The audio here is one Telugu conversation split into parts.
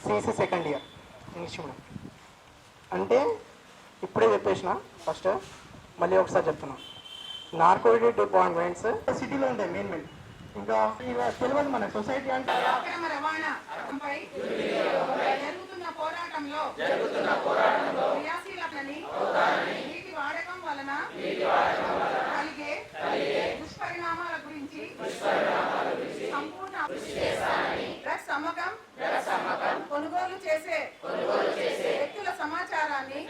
CC second year English medium అంటే ఇప్పుడే చెప్పేసిన ఫస్ట్ మళ్ళీ ఒకసారి చెప్తున్నా. నార్కోటిక్ డిపార్ట్మెంట్స్ సిటీలో ఉంటాయి మెయిన్ మెయిన్ ఇంకా తెలియదు మన సొసైటీ అంటే అక్రమ రవాణాపై జరుగుతున్న పోరాటంలో క్రియాశీలతని నీటి వాడకం వలన కలిగే దుష్పరిణామాల గురించి సంపూర్ణ అమ్మకం చేసే వ్యక్తుల సమాచారాన్ని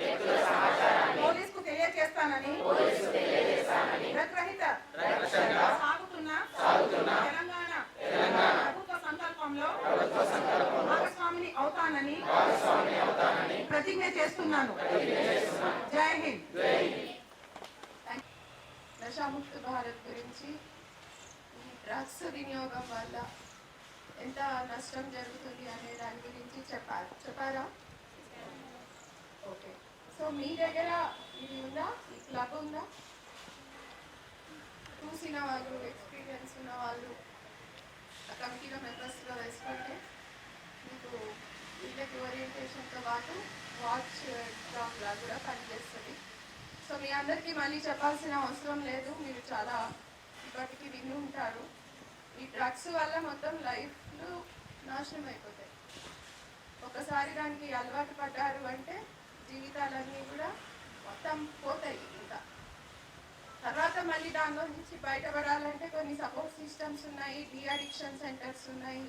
పోలీసుకు తెలియజేస్తానని డ్రగ్ రహిత సాగుతున్న తెలంగాణ ప్రభుత్వ సంకల్పంలో భాగస్వామిని అవుతానని ప్రతిజ్ఞ చేస్తున్నాను. జై హింద్. నషాముక్త భారత్ గురించి డ్రగ్స్ వినియోగం వల్ల ఎంత నష్టం జరుగుతుంది అనే దాని గురించి చెప్పారు చెప్పారా? ఓకే. సో మీ దగ్గర ఇది ఉందా? ఈ క్లబ్ ఉందా? చూసిన వాళ్ళు ఎక్స్పీరియన్స్ ఉన్న వాళ్ళు ఆ కమిటీలో మెంబర్స్గా వేసుకుంటే మీకు వీళ్ళకి ఓరియంటేషన్తో పాటు వాచ్ లా కూడా పనిచేస్తుంది. సో మీ అందరికీ మళ్ళీ చెప్పాల్సిన అవసరం లేదు. మీరు చాలా ఇప్పటికీ విని ఉంటారు. ఈ డ్రగ్స్ వల్ల మొత్తం లైఫ్లు నాశనం అయిపోతాయి. ఒకసారి దానికి అలవాటు పడ్డారు అంటే జీవితాలన్నీ కూడా మొత్తం పోతాయి ఇంకా. తర్వాత మళ్ళీ దానిలో నుంచి బయటపడాలంటే కొన్ని సపోర్ట్ సిస్టమ్స్ ఉన్నాయి డిఅడిక్షన్ సెంటర్స్ ఉన్నాయి.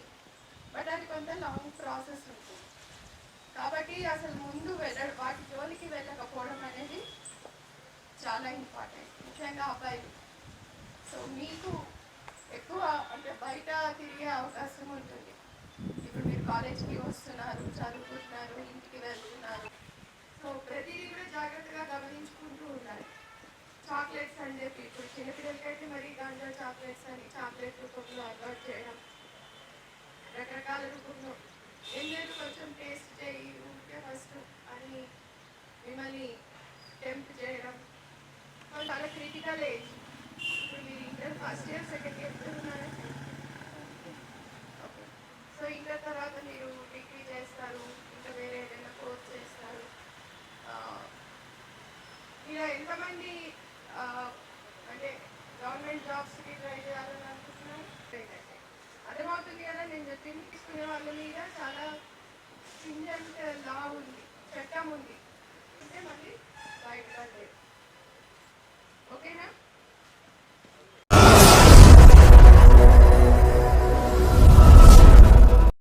బట్ అది కొంత లాంగ్ ప్రాసెస్ ఉంటుంది. కాబట్టి అసలు ముందు వెళ్ళ వాటి జోలికి వెళ్ళకపోవడం అనేది చాలా ఇంపార్టెంట్ ముఖ్యంగా అబ్బాయిలు. సో మీకు ఎక్కువ అంటే బయట తిరిగే అవకాశం ఉంటుంది. ఇప్పుడు మీరు కాలేజ్కి వస్తున్నారు చదువుకుంటున్నారు ఇంటికి వెళ్తున్నారు. సో ప్రతిదీ కూడా జాగ్రత్తగా గమనించుకుంటూ ఉండాలి. చాక్లెట్స్ అని చెప్పి ఇప్పుడు చిన్నపిల్లలకైతే మరి గాంజా చాక్లెట్స్ అని చాక్లెట్ రూపంలో అలవాటు చేయడం రకరకాల రూపంలో ఎందుకు కొంచెం టేస్ట్ చేయి ఉంటే ఫస్ట్ అని మిమ్మల్ని టెంప్ట్ చేయడం చాలా critical age first year second year చదువుతున్నారా ఓకే సో ఇంటర్ తర్వాత మీరు డిగ్రీ చేస్తారు ఇంకా వేరే ఏదైనా కోర్స్ చేస్తారు ఇలా ఎంతమంది అంటే గవర్నమెంట్ జాబ్స్కి ట్రై చేయాలని అనుకుంటున్నారు లేదండి. అర్థమవుతుంది కదా నేను చెప్పింది తీసుకునే వాళ్ళ మీద చాలా స్ట్రింజెంట్ లా ఉంది చట్టం ఉంది అంటే మళ్ళీ